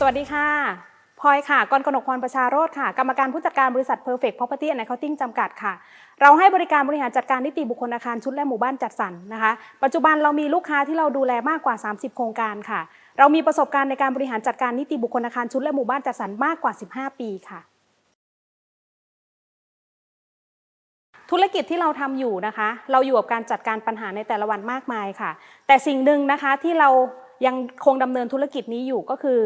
สวัสดีค่ะพลอยค่ะกรกนกพรประชาโรธค่ะ กรรมการผู้จัดการบริษัท Perfect Property and Accounting จำกัดค่ะ เราให้บริการบริหารจัดการนิติบุคคลอาคารชุดและหมู่บ้านจัดสรรนะคะ ปัจจุบันเรามีลูกค้าที่เราดูแลมากกว่า 30 โครงการค่ะ เรามีประสบการณ์ในการบริหารจัดการนิติบุคคลอาคารชุดและหมู่บ้านจัดสรรมากกว่า 15 ปีค่ะ ธุรกิจที่เราทำอยู่นะคะ เราอยู่กับการจัดการปัญหาในแต่ละวันมากมายค่ะ แต่สิ่งหนึ่งนะคะที่เรายังคงดำเนินธุรกิจนี้อยู่ก็คือ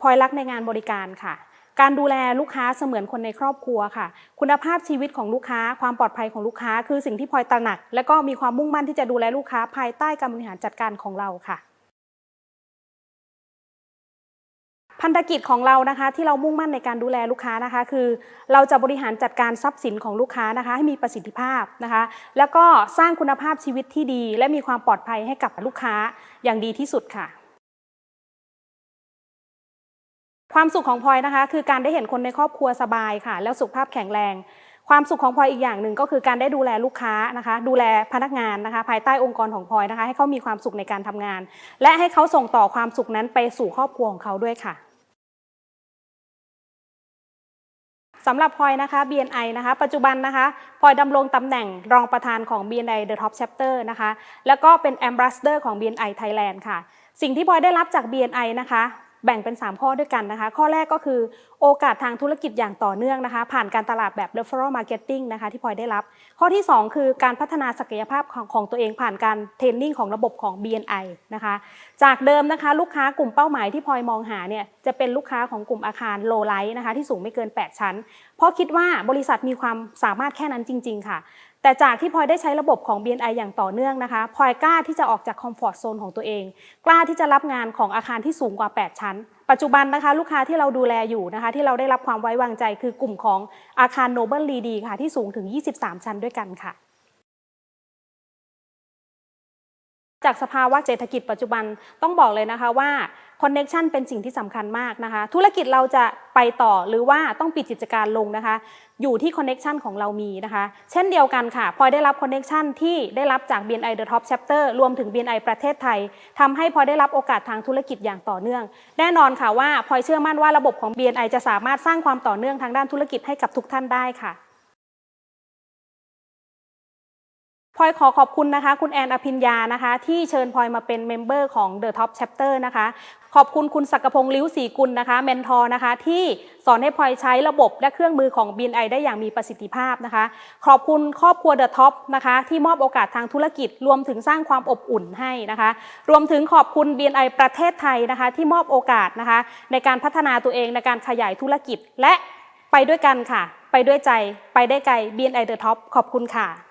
พลอยรักในงานบริการค่ะ การดูแลลูกค้าเสมือนคนในครอบครัวค่ะ คุณภาพชีวิตของลูกค้า ความปลอดภัยของลูกค้า คือสิ่งที่พลอยตระหนัก และก็มีความมุ่งมั่นที่จะดูแลลูกค้าภายใต้การบริหารจัดการของเราค่ะพันธกิจของเรานะคะที่เรามุ่งมั่นในการดูแลลูกค้านะคะ คือเราจะบริหารจัดการทรัพย์สินของลูกค้านะคะ ให้มีประสิทธิภาพนะคะ แล้วก็สร้างคุณภาพชีวิตที่ดี และมีความปลอดภัยให้กับลูกค้าอย่างดีที่สุดค่ะ ความสุขของพลอยนะคะ คือการได้เห็นคนในครอบครัวสบายค่ะ แล้วสุขภาพแข็งแรง ความสุขของพลอยอีกอย่างหนึ่งก็คือการได้ดูแลลูกค้านะคะ ดูแลพนักงานนะคะ ภายใต้องค์กรของพลอยนะคะ ให้เขามีความสุขในการทำงาน และให้เขาส่งต่อความสุขนั้นไปสู่ครอบครัวของเขาด้วยค่ะสำหรับพลอยนะคะ BNI นะคะ ปัจจุบันนะคะพลอยดำรงตำแหน่งรองประธานของ BNI The Top Chapter นะคะ แล้วก็เป็น Ambassador ของ BNI Thailand ค่ะ สิ่งที่พลอยได้รับจาก BNI นะคะ แบ่งเป็น 3 ข้อด้วยกันนะคะ ข้อแรกก็คือโอกาสทางธุรกิจอย่างต่อเนื่องนะคะ ผ่านการตลาดแบบ referral marketing นะคะที่พลอยได้รับ ข้อที่ 2 คือการพัฒนาศักยภาพของของตัวเองผ่านการเทรนนิ่งของระบบของ BNI นะคะ จากเดิมนะคะลูกค้ากลุ่มเป้าหมายที่พลอยมองหาเนี่ยจะเป็นลูกค้าของกลุ่มอาคาร low rise นะคะที่สูงไม่เกิน 8 ชั้น เพราะคิดว่าบริษัทมีความสามารถแค่นั้นจริง ๆ ค่ะ แต่จากที่พลอยได้ใช้ระบบของ BNI อย่างต่อเนื่องนะคะพลอยกล้าที่จะออกจากคอมฟอร์ทโซนของตัวเอง กล้าที่จะรับงานของอาคารที่สูงกว่า 8 ชั้น ปัจจุบันนะคะลูกค้าที่เราดูแลอยู่นะคะที่เราได้รับความไว้วางใจคือกลุ่มของอาคารโนเบิลลีดีค่ะที่สูงถึง 23 ชั้นด้วยกันค่ะ จากสภาวะเศรษฐกิจปัจจุบันต้องบอกเลยนะคะว่าคอนเน็ชันเป็นสิ่งที่สำคัญมากนะคะ ธุรกิจเราจะไปต่อหรือว่าต้องปิดกิจการลงนะคะ อยู่ที่คอนเน็ชันของเรามีนะคะ เช่นเดียวกันค่ะพลอยได้รับคอนเน็ชันที่ได้รับจาก BNI The Top Chapter รวมถึง BNI ประเทศไทยทำให้พลอยได้รับโอกาสทางธุรกิจอย่างต่อเนื่อง แน่นอนค่ะว่าพลอยเชื่อมั่นว่าระบบของ BNI จะสามารถสร้างความต่อเนื่องทางด้านธุรกิจให้กับทุกท่านได้ค่ะ พลอยขอขอบคุณนะคะ คุณแอนอภิญญานะคะ ที่เชิญพลอยมาเป็นเมมเบอร์ของ The Top Chapter นะคะ ขอบคุณคุณศักพงษ์ลิ้วศรีกุลนะคะเมนทอร์นะคะ ที่สอนให้พลอยใช้ระบบและเครื่องมือของ BNI ได้อย่างมีประสิทธิภาพนะคะ ขอบคุณครอบครัว The Top นะคะ ที่มอบโอกาสทางธุรกิจ รวมถึงสร้างความอบอุ่นให้นะคะ รวมถึงขอบคุณ BNI ประเทศไทยนะคะ ที่มอบโอกาสนะคะ ในการพัฒนาตัวเองในการขยายธุรกิจและไปด้วยกันค่ะ ไปด้วยใจไปได้ไกล BNI The Top ขอบคุณค่ะ